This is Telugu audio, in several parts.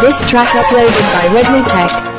This track uploaded by Redmi Tech.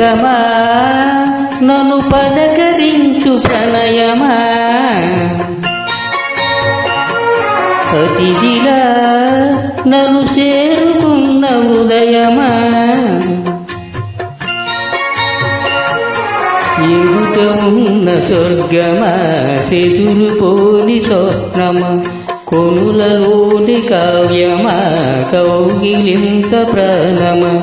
ప్రియతమా నన్ను పలకరించు ప్రణయమా? అతిథిలా నన్ను చేరుకున్న ఉదయమా? ఎదుట ఉన్న స్వర్గమా? చెదురుపోని స్వప్నమా? కొనులలోని కావ్యమా? కౌగిలింత ప్రాణమా?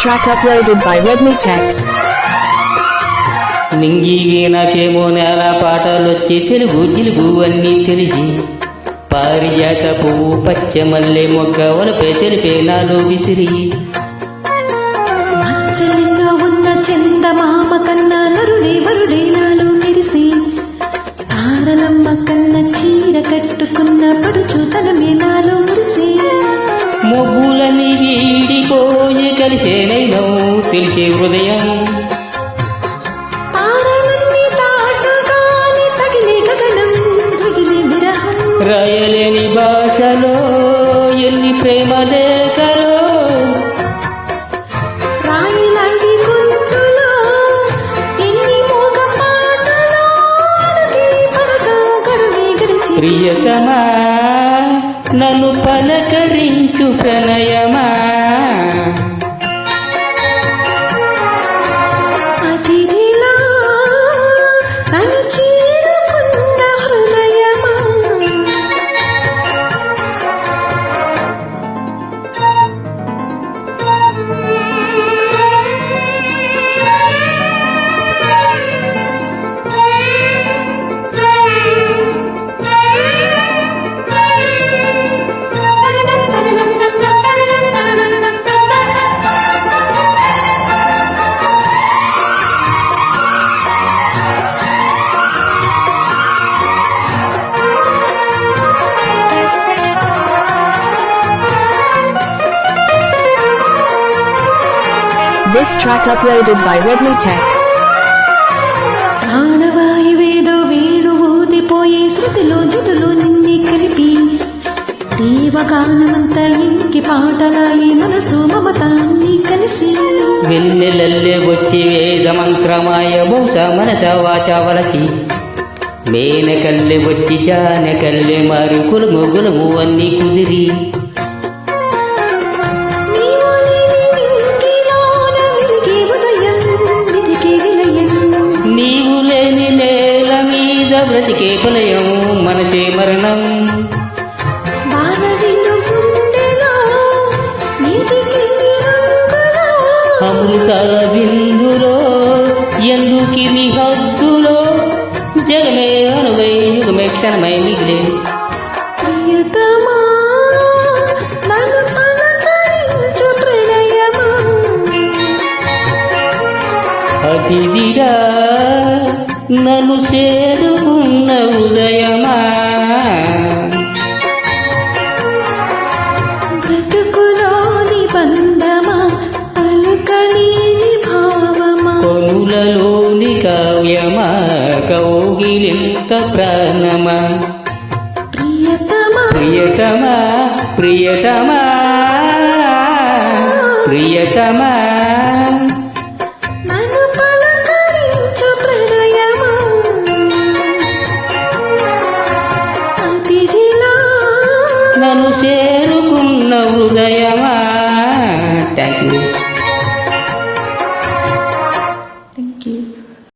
Track uploaded by Redmi Tech. నింగికి నాకేమో నేల పాటలొచ్చి తెలుగు జిలుగు అన్నీ తెలిసి. పారిజాత పువ్వు పచ్చ మల్లె మొగ్గ వలపే తెలిపే నాలో విసిరి. మచ్చలిలో ఉన్న చందమామ కన్నా నరుడే వరుడే నాలో మెరిసి. తారలమ్మ కన్న చీర కట్టుకున్న పడుచు తనమే నాలో తెలిసే హృదయం. రాయలేని భాషలో ఎన్ని ప్రేమ లేఖలో. ప్రియతమా నన్ను పలకరించు ప్రణయమా This track uploaded by Redmi Tech. ప్రాణవాయువేదో Venu ఊదిపోయే శృతిలో జుతులు నిన్ని కలిపి దేవగానమంతా ఇంకి పాటలాయి మనసు మమత అన్ని కలిసి వెన్నెలల్లే వచ్చి వేద మంత్రమాయ బహుశా మనస వాచ వలచి మేనకల్లె వచ్చి జానకల్లె మారు కులుము గులుము అన్ని కుదిరి అమృతాల బిందులో ఎందుకిని హద్దులో? జగమే అనువై యుగమే క్షణ క్షణమై మిగిలే అతిథిగా నన్ను చేరుకున్న ఉదయమా? ప్రియుత ప్రాణమా. ప్రియతమా. ప్రియతమా ప్రియతమా నన్ను చేరుకున్న హృదయ